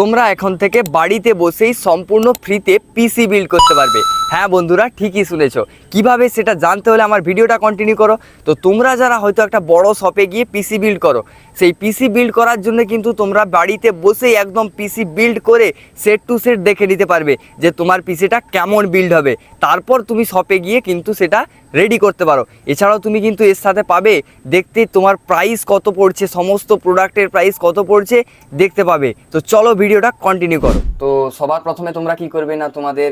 তোমরা এখন থেকে বাড়িতে বসেই সম্পূর্ণ ফ্রিতে পিসি বিল্ড করতে পারবে। হ্যাঁ বন্ধুরা, ঠিকই শুনেছো। কীভাবে সেটা জানতে হলে আমার ভিডিওটা কন্টিনিউ করো। তো তোমরা যারা হয়তো একটা বড় শপে গিয়ে পিসি বিল্ড করো, সেই পিসি বিল্ড করার জন্য কিন্তু তোমরা বাড়িতে বসেই একদম পিসি বিল্ড করে সেট টু সেট দেখে নিতে পারবে যে তোমার পিসিটা কেমন বিল্ড হবে। তারপর তুমি শপে গিয়ে কিন্তু সেটা রেডি করতে পারো। এছাড়াও তুমি কিন্তু এর সাথে পাবে, দেখতে তোমার প্রাইস কত পড়ছে, সমস্ত প্রোডাক্টের প্রাইস কত পড়ছে, দেখতে পাবে। তো চলো ভিডিওটা কন্টিনিউ করো। তো সবার প্রথমে তোমরা কি করবে না তোমাদের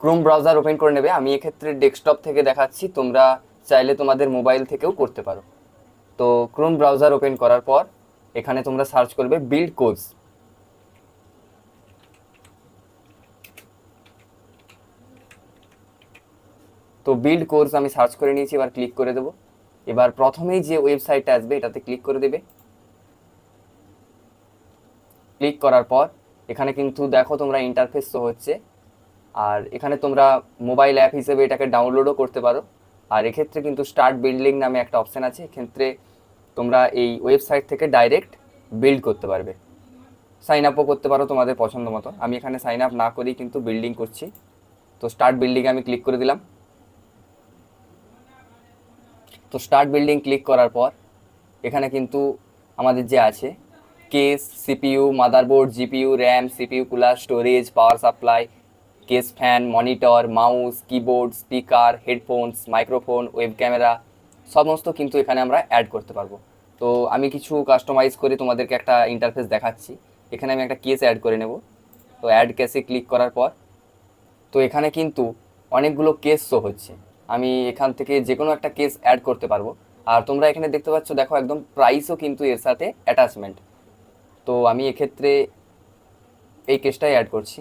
ক্রোম ব্রাউজার ওপেন করে নেবে। আমি এক্ষেত্রে ডেস্কটপ থেকে দেখাচ্ছি। তোমরা চাইলে তোমাদের মোবাইল থেকেও করতে পারো। তো ক্রোম ব্রাউজার ওপেন করার পর এখানে তোমরা সার্চ করবে বিল্ড কোর্স তো বিল্ড কোর্স আমি সার্চ করে নিয়েছি, এবার ক্লিক করে দেবো। এবার প্রথমেই যে ওয়েবসাইটটা আসবে, এটাতে ক্লিক করে দেবে। ক্লিক করার পর এখানে কিন্তু দেখো তোমরা ইন্টারফেস তো হচ্ছে। আর এখানে তোমরা মোবাইল অ্যাপ হিসেবে এটাকে ডাউনলোডও করতে পারো। আর এক্ষেত্রে কিন্তু স্টার্ট বিল্ডিং নামে একটা অপশান আছে। এক্ষেত্রে তোমরা এই ওয়েবসাইট থেকে ডাইরেক্ট বিল্ড করতে পারবে। সাইন আপও করতে পারো তোমাদের পছন্দ মতো। আমি এখানে সাইন আপ না করেই কিন্তু বিল্ডিং করছি। তো স্টার্ট বিল্ডিংয়ে আমি ক্লিক করে দিলাম। তো স্টার্ট বিল্ডিং ক্লিক করার পর এখানে কিন্তু আমাদের যে আছে case CPU motherboard GPU RAM CPU cooler storage power supply case fan, monitor, mouse, keyboard, speaker, headphones, microphone, web camera, সমস্ত কিন্তু এখানে আমরা অ্যাড করতে পারব। তো আমি কিছু কাস্টমাইজ করে তোমাদেরকে একটা ইন্টারফেস দেখাচ্ছি। এখানে আমি একটা কেস অ্যাড করে নেব। তো অ্যাড কেসে ক্লিক করার পর, তো এখানে কিন্তু অনেকগুলো কেস শো হচ্ছে। আমি এখান থেকে যে কোনো একটা কেস অ্যাড করতে পারব। আর তোমরা এখানে দেখতে পাচ্ছ, দেখো একদম প্রাইসও কিন্তু এর সাথে অ্যাটাচমেন্ট তো আমি এক্ষেত্রে এই কেসটাই অ্যাড করছি।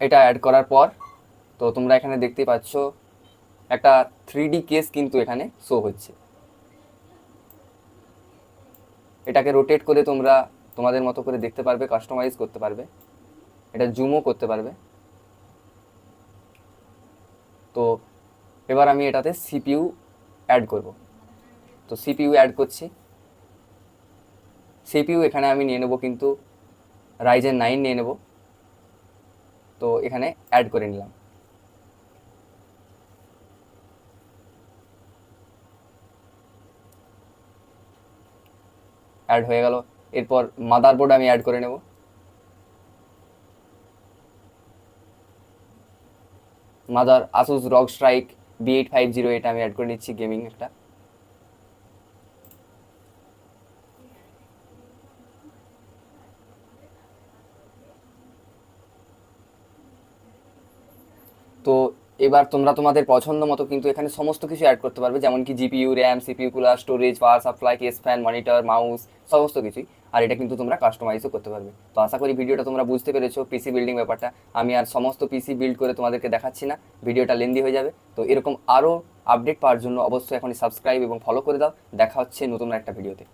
এটা অ্যাড করার পর, তো তোমরা এখানে দেখতে পাচ্ছ একটা থ্রি কেস কিন্তু এখানে শো হচ্ছে। এটাকে রোটেট করে তোমরা তোমাদের মতো করে দেখতে পারবে কাস্টমাইজ করতে পারবে। এটা জুমও করতে পারবে। তো এবার আমি এটাতে সিপিইউ অ্যাড করব। তো সিপিইউ অ্যাড করছি। সিপিইউ এখানে আমি নিয়ে নেব কিন্তু রাইজেন নাইন নিয়ে নেব। তো এখানে অ্যাড করে নিলাম। অ্যাড হয়ে গেল। এরপর মাদারবোর্ড আমি অ্যাড করে নেব। Mother ASUS ROG Strix B eight five zero এটা আমি অ্যাড করে নিচ্ছি গেমিং একটা। তো এবার তোমরা তোমাদের পছন্দ মতো কিন্তু এখানে সমস্ত কিছু অ্যাড করতে পারবে যেমন কি GPU RAM CPU cooler storage power supply case fan monitor mouse সমস্ত কিছুই। আর এটা কিন্তু তোমরা কাস্টমাইজও করতে পারবে। তো আশা করি ভিডিওটা তোমরা বুঝতে পেরেছ পিসি বিল্ডিং ব্যাপারটা। আমি আর সমস্ত পিসি বিল্ড করে তোমাদেরকে দেখাচ্ছি না, ভিডিওটা লেন্দি হয়ে যাবে। তো এরকম আরও আপডেট পাওয়ার জন্য অবশ্যই এখনই সাবস্ক্রাইব এবং ফলো করে দাও। দেখা হচ্ছে নতুন একটা ভিডিওতে